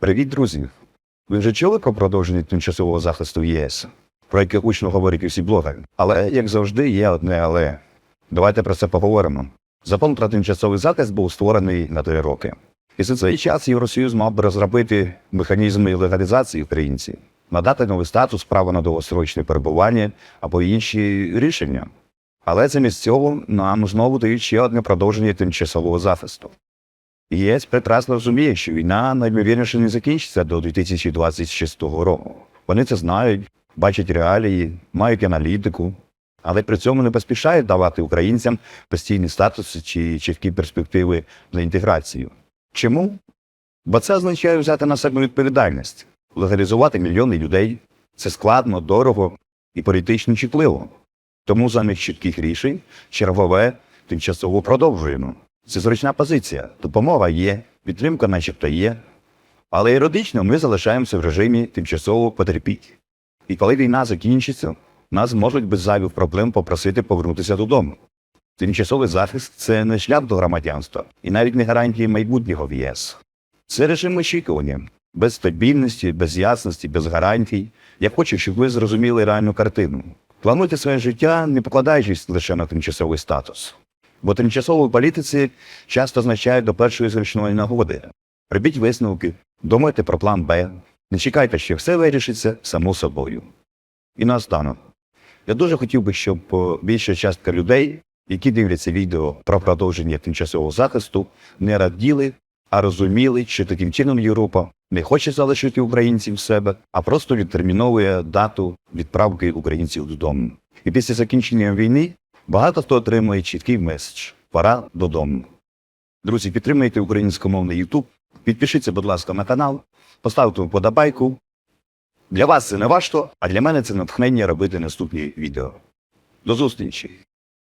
Привіт, друзі! Ви вже чули про продовження тимчасового захисту ЄС, про яке гучно говорять усі блогери. Але, як завжди, є одне але. Давайте про це поговоримо. Закон про тимчасовий захист був створений на три роки. І за цей час Євросоюз мав би розробити механізми легалізації українців, надати новий статус, право на довгосрочне перебування або інші рішення. Але замість цього нам знову дають ще одне продовження тимчасового захисту. ЄС прекрасно розуміє, що війна найімовірніше не закінчиться до 2026 року. Вони це знають, бачать реалії, мають аналітику, але при цьому не поспішають давати українцям постійні статуси чи чіткі перспективи на інтеграцію. Чому? Бо це означає взяти на себе відповідальність, легалізувати мільйони людей. Це складно, дорого і політично чутливо. Тому замість чітких рішень чергове тимчасово продовжуємо. Це зручна позиція. Допомога є, підтримка начебто є. Але юридично ми залишаємося в режимі тимчасово потерпіть. І коли війна закінчиться, нас можуть без зайвих проблем попросити повернутися додому. Тимчасовий захист це не шлях до громадянства і навіть не гарантії майбутнього в ЄС. Це режим очікування, без стабільності, без ясності, без гарантій. Я хочу, щоб ви зрозуміли реальну картину. Плануйте своє життя, не покладаючись лише на тимчасовий статус. Бо тимчасові політиці часто означають до першої зручної нагоди. Робіть висновки, думайте про план Б, не чекайте, що все вирішиться само собою. І наостанок. Я дуже хотів би, щоб е, більша частка людей, які дивляться відео про продовження тимчасового захисту, не раділи, а розуміли, що таким чином Європа не хоче залишити українців в себе, а просто відтерміновує дату відправки українців додому. І після закінчення війни багато хто отримує чіткий меседж пора додому. Друзі, підтримайте українськомовний YouTube, підпишіться, будь ласка, на канал, поставте вподобайку. Для вас це не важко, а для мене це натхнення робити наступні відео. До зустрічі!